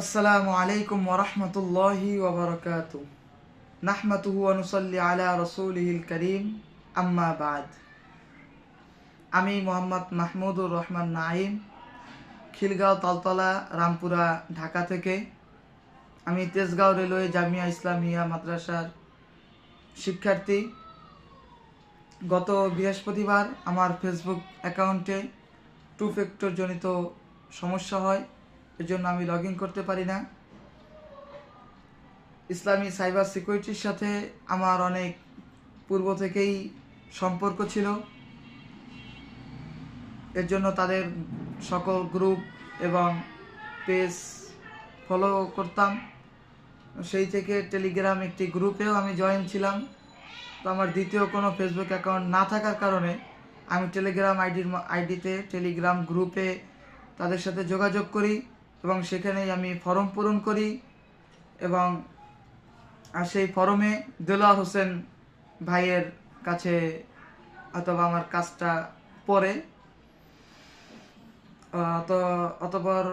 আসসালামু আলাইকুম ওরহমতুল্লাহি ওবরকাত নাহমাতুহু অনুসল্লি আলা রসুলহিল করিম। আম্মা বাদ। আমি মোহাম্মদ মাহমুদুর রহমান নাইম খিলগাঁও তালতলা, রামপুরা, ঢাকা থেকে। আমি তেজগাঁও রেলওয়ে জামিয়া ইসলামিয়া মাদ্রাসার শিক্ষার্থী। গত বৃহস্পতিবার আমার ফেসবুক অ্যাকাউন্টে টু ফ্যাক্টর জনিত সমস্যা হয়। এর জন্য আমি লগ করতে পারি না। ইসলামী সাইবার সিকিউরিটির সাথে আমার অনেক পূর্ব থেকেই সম্পর্ক ছিল। এর জন্য তাদের সকল গ্রুপ এবং পেজ ফলো করতাম। সেই থেকে টেলিগ্রাম একটি গ্রুপেও আমি জয়েন ছিলাম। তো আমার দ্বিতীয় কোনো ফেসবুক অ্যাকাউন্ট না থাকার কারণে আমি টেলিগ্রাম আইডির আইডিতে টেলিগ্রাম গ্রুপে তাদের সাথে যোগাযোগ করি। এবং সেখানেই আমি ফর্ম পূরণ করি এবং আর সেই ফর্মে দেলোয়ার হোসেন ভাইয়ের কাছে অথবা আমার কাজটা পরে তো অতপর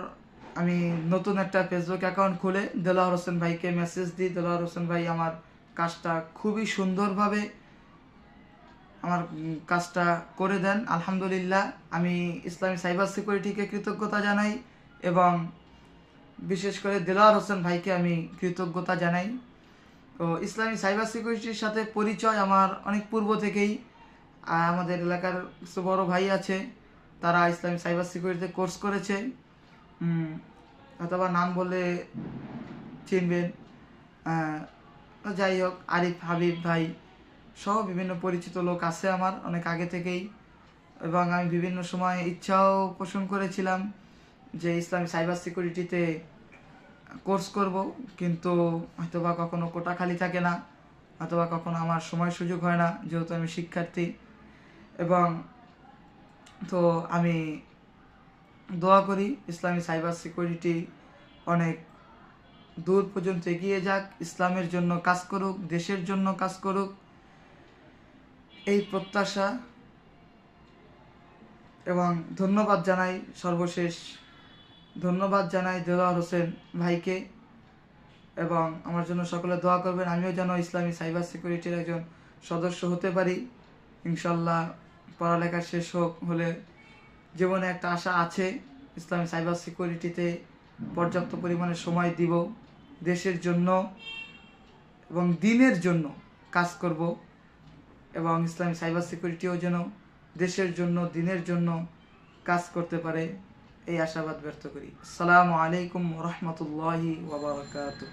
আমি নতুন একটা ফেসবুক অ্যাকাউন্ট খুলে দেলোয়ার হোসেন ভাইকে মেসেজ দিই। দেলোয়ার হোসেন ভাই আমার কাজটা খুবই সুন্দরভাবে আমার কাজটা করে দেন। আলহামদুলিল্লাহ, আমি ইসলামী সাইবার সিকিউরিটিকে কৃতজ্ঞতা জানাই এবং বিশেষ করে দেলোয়ার হোসেন ভাইকে আমি কৃতজ্ঞতা জানাই। তো ইসলামী সাইবার সিকিউরিটির সাথে পরিচয় আমার অনেক পূর্ব থেকেই। আমাদের এলাকার কিছু বড় ভাই আছে, তারা ইসলামী সাইবার সিকিউরিটিতে কোর্স করেছে। অথবা নাম বলে চিনবেন। যাই হোক, আরিফ, হাবিব ভাই সহ বিভিন্ন পরিচিত লোক আছে আমার অনেক আগে থেকেই। এবং আমি বিভিন্ন সময় ইচ্ছাও পোষণ করেছিলাম যে ইসলামী সাইবার সিকিউরিটিতে কোর্স করব, কিন্তু হয়তোবা কখনো কোটা খালি থাকে না, অথবা কখনো আমার সময় সুযোগ হয় না, যেহেতু আমি শিক্ষার্থী। এবং তো আমি দোয়া করি, ইসলামী সাইবার সিকিউরিটি অনেক দূর পর্যন্ত এগিয়ে যাক, ইসলামের জন্য কাজ করুক, দেশের জন্য কাজ করুক। এই প্রত্যাশা এবং ধন্যবাদ জানাই সর্বশেষ ধন্যবাদ জানাই দেলোয়ার হোসেন ভাইকে এবং আমার জন্য সকলে দোয়া করবেন। আমিও যেন ইসলামী সাইবার সিকিউরিটির একজন সদস্য হতে পারি। ইনশাল্লাহ পড়ালেখা শেষ হোক হলে জীবনে একটা আশা আছে, ইসলামী সাইবার সিকিউরিটিতে পর্যাপ্ত পরিমাণে সময় দিব, দেশের জন্য এবং দিনের জন্য কাজ করব এবং ইসলামী সাইবার সিকিউরিটিও যেন দেশের জন্য, দিনের জন্য কাজ করতে পারে। এই আশাবাদ ব্যর্থ করি। আসসালামু আলাইকুম রহমতুল্লাহি ওবরাকাতুহ